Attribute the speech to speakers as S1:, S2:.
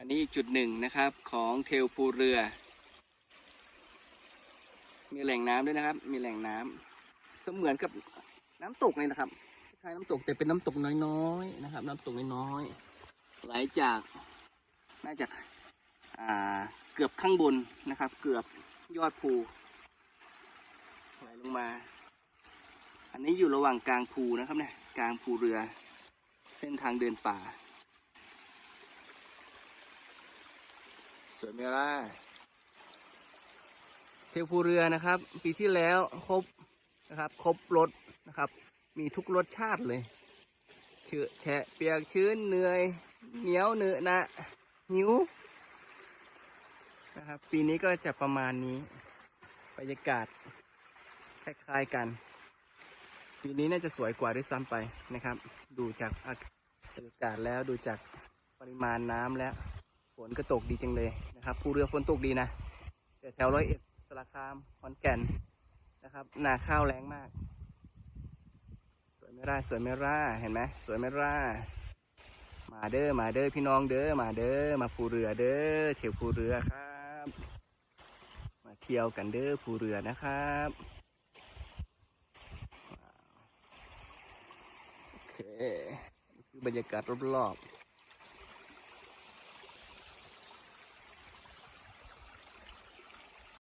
S1: อันนี้จุดหนึ่งนะครับของเทลภูเรือ มีแหล่งน้ำด้วยนะครับ มีแหล่งน้ำเสมือนกับน้ำตกเลยนะครับคล้ายน้ำตกแต่เป็นน้ำตกน้อยๆนะครับ น้ำตกน้อยๆไหลจากน่าจะเกือบข้างบนนะครับ เกือบยอดภูไหลลงมา อันนี้อยู่ระหว่างกลางภูนะครับเนี่ยกลางภูเรือ เส้นทางเดินป่า สวยไหมล่ะเทวภูเรือนะครับ ปีที่แล้วครบนะครับ ครบรถนะครับ มีทุกรสชาติเลยเชื้อแฉะเปียกชื้นเหนื่อยเหนียวเหนอะนะหิวนะครับ ปีนี้ก็จะประมาณนี้บรรยากาศคล้ายๆกัน ปีนี้น่าจะสวยกว่าด้วยซ้ำไปนะครับ ดูจากอากบรรยากาศแล้วดูจากปริมาณน้ำแล้ว ฝนก็ตกดีจังเลยนะครับภูเรือฝนตกดีนะแต่แถวร้อยเอ็ดสระคามขอนแก่นนะครับนาข้าวแรงมาก สวยไม่ร่าสวยไม่ร่าเห็นไหมสวยไม่ร่ามาเด้อมาเด้อพี่น้องเด้อมาเด้อมาภูเรือเด้อเที่ยวภูเรือครับ มาเที่ยวกันเด้อภูเรือนะครับโอเคคือบรรยากาศรอบๆ